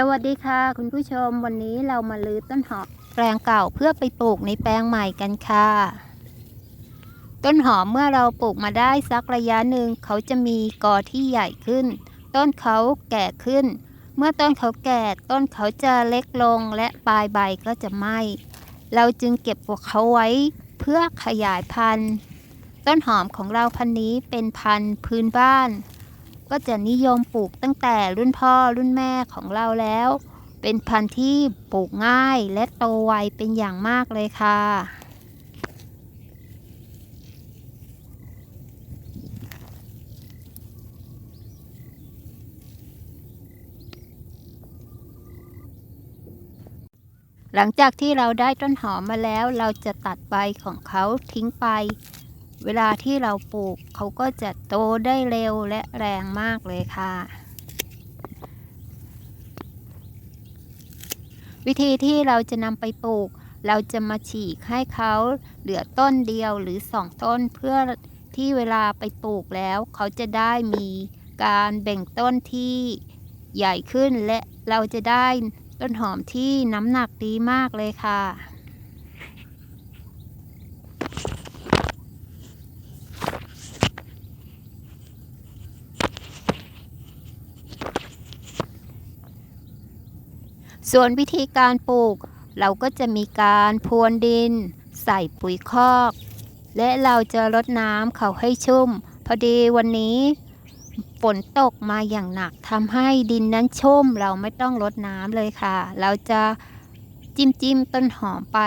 สวัสดีค่ะ คุณผู้ชมวันนี้เรามาลื้อต้นหอมแปลงเก่าเพื่อไปปลูกในแปลงใหม่กันค่ะ ต้นหอมเมื่อเราปลูกมาได้สักระยะหนึ่งเขาจะมีกอที่ใหญ่ขึ้น ต้นเขาแก่ขึ้น เมื่อต้นเขาแก่ต้นเขาจะเล็กลงและปลายใบก็จะไหม้เราจึงเก็บพวกเขาไว้เพื่อขยายพันธุ์ ต้นหอมของเราพันธุ์นี้เป็นพันธุ์พื้นบ้าน ก็จะนิยมปลูกตั้งแต่รุ่นพ่อรุ่นแม่ของเราแล้ว เป็นพันธุ์ที่ปลูกง่ายและโตไวเป็นอย่างมากเลยค่ะ หลังจากที่เราได้ต้นหอมมาแล้ว เราจะตัดใบของเขาทิ้งไป เวลาที่เราปลูกเขาก็จะโตได้เร็วและแรงมากเลยค่ะ วิธีที่เราจะนำไปปลูก เราจะมาฉีกให้เขาเหลือต้นเดียวหรือสองต้นเพื่อที่เวลาไปปลูกแล้ว เขาจะได้มีการแบ่งต้นที่ใหญ่ขึ้นและเราจะได้ต้นหอมที่น้ำหนักดีมากเลยค่ะ ส่วนวิธีการปลูก เราก็จะมีการพรวนดิน ใส่ปุ๋ยคอก และเราจะรดน้ำเขาให้ชุ่ม พอดีวันนี้ฝนตกมาอย่างหนักทำให้ดินนั้นชุ่ม เราไม่ต้องรดน้ำเลยค่ะ เราจะจิ้มจิ้มต้นหอมไป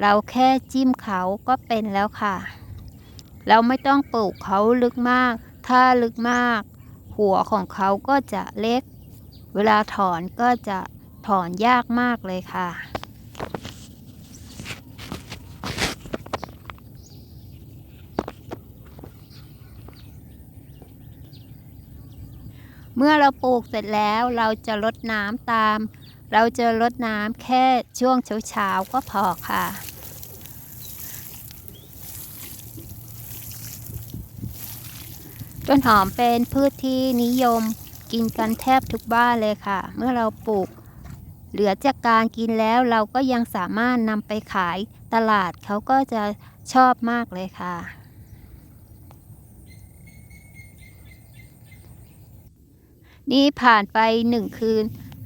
เราแค่จิ้มเขาก็เป็นแล้วค่ะ เราไม่ต้องปลูกเขาลึกมาก ถ้าลึกมาก หัวของเขาก็จะเล็ก เวลาถอนก็จะ ถอนยากมากเลยค่ะ เมื่อเราปลูกเสร็จแล้วเราจะลดน้ำตาม เราจะลดน้ำแค่ช่วงเช้าๆก็พอค่ะต้นหอมเป็นพืชที่นิยมกินกันแทบทุกบ้านเลยค่ะ เมื่อเราปลูก เหลือจากการกินแล้วเราก็ยังสามารถนำไปขายตลาดเขาก็จะชอบมากเลยค่ะ นี่ผ่านไปหนึ่งคืน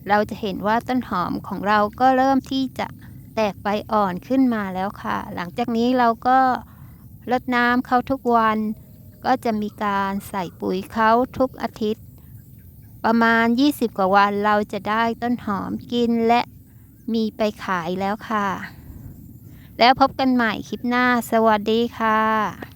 เราจะเห็นว่าต้นหอมของเราก็เริ่มที่จะแตกใบอ่อนขึ้นมาแล้วค่ะ หลังจากนี้เราก็รดน้ำเขาทุกวัน ก็จะมีการใส่ปุ๋ยเขาทุกอาทิตย์ ประมาณ 20 กว่าวันเราจะได้ต้นหอมกินและมีไปขายแล้วค่ะ แล้วพบกันใหม่คลิปหน้า สวัสดีค่ะ